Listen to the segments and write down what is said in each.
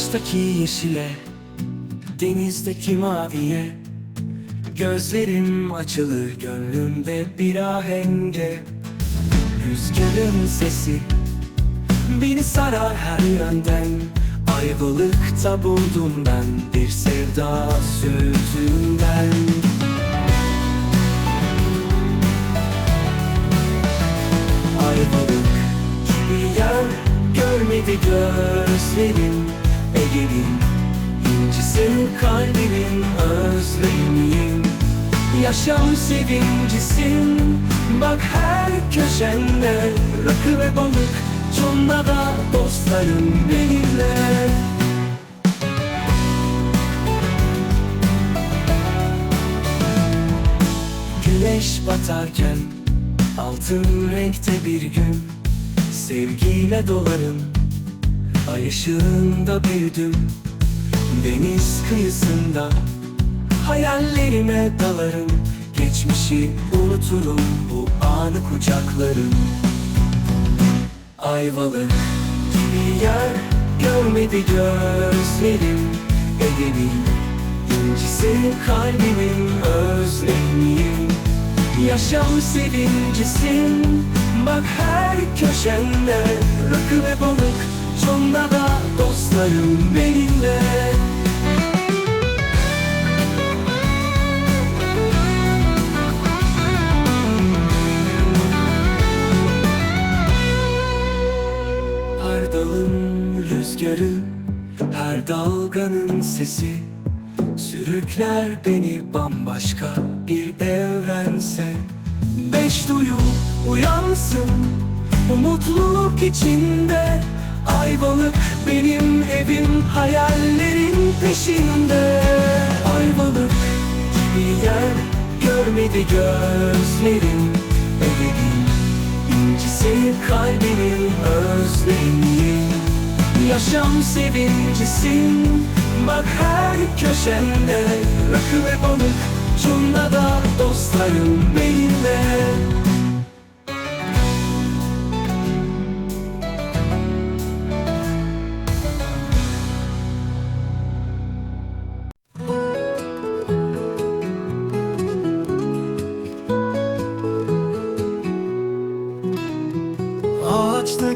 Ağaçtaki yeşile Denizdeki maviye. Gözlerim açılır gönlümde bir ahenge. Rüzgarın sesi Beni sarar her yönden. Ayvalıkta buldum ben bir sevda söğütünden Ayvalık gibi yer görmedi gözlerim Ege'nin incisin kalbimin özlemiyim. Yaşam sevincisin Bak her köşende Rakı ve balık Çonlada dostlarım benimle. Güneş batarken Altın renkte bir gün Sevgiyle dolarım Ay ışığında büyüdüm Deniz kıyısında. Hayallerime dalarım Geçmişi unuturum Bu anı kucaklarım. Ayvalık gibi yer Görmedi gözlerim. Ege'nin incisi kalbimin özlemiyim. Yaşam sevincisin Bak her köşende Rakı ve balık Çonda da dostlarım benimle. Her dalın rüzgarı Her dalganın sesi Sürükler beni bambaşka bir evrense. Beş duyu uyansın Bu mutluluk içinde Ayvalık benim evim Hayallerin peşinde. Ayvalık gibi yer Görmedi gözlerim. Ege'nin incisi kalbimin özlemiyim Yaşam sevincisin Bak her köşende. Rakı ve balık Çunda da dostlarım benimle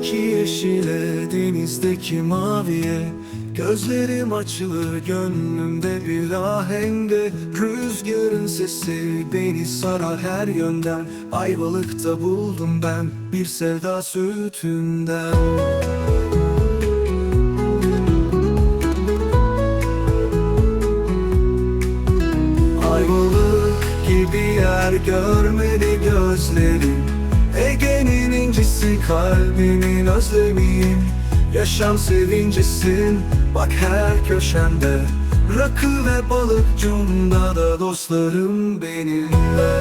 Ağaçtaki yeşile, denizdeki maviye. Gözlerim açılır gönlümde bir ahenge. Rüzgarın sesi beni sarar her yönden. Ayvalıkta buldum ben bir sevda sütünden. Ayvalık gibi yer görmedi gözlerim Ege'nin incisi kalbimin özlemiyim Yaşam sevincisin bak her köşende Rakı ve balık cunda da dostlarım benimle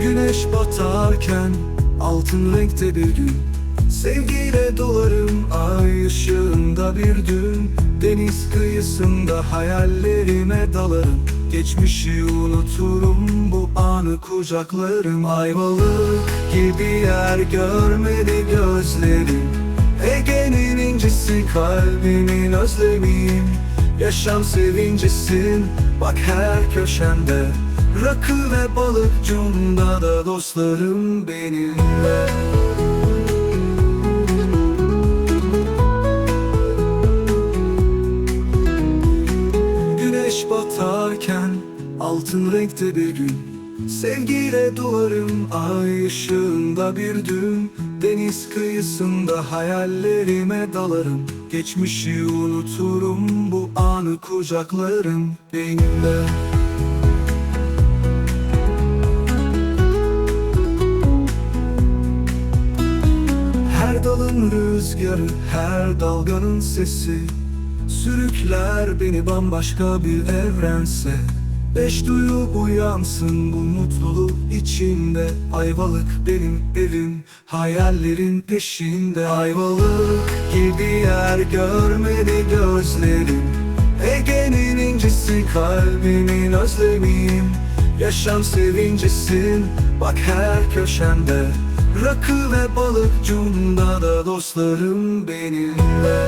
Güneş batarken altın renkte bir gün. Sevgiyle dolarım ay ışığında bir dün Deniz kıyısında hayallerime dalarım. Geçmişi unuturum bu anı kucaklarım. Ayvalık gibi yer görmedi gözlerim. Ege'nin incisi kalbimin özlemiyim Yaşam sevincisin bak her köşende Rakı ve balık cunda da dostlarım benimle Batarken altın renkte bir gün. Sevgiyle duvarım ay ışığında bir dün Deniz kıyısında hayallerime dalarım. Geçmişi unuturum bu anı kucaklarım benimle Her dalın rüzgarı, her dalganın sesi Sürükler beni bambaşka bir evrense. Beş duyu uyansın bu mutluluk içinde. Ayvalık benim evim, hayallerin peşinde. Ayvalık gibi yer görmedi gözlerim. Ege'nin incisi kalbimin özlemiyim. Yaşam sevincisin bak her köşende Rakı ve balık cunda da dostlarım benimle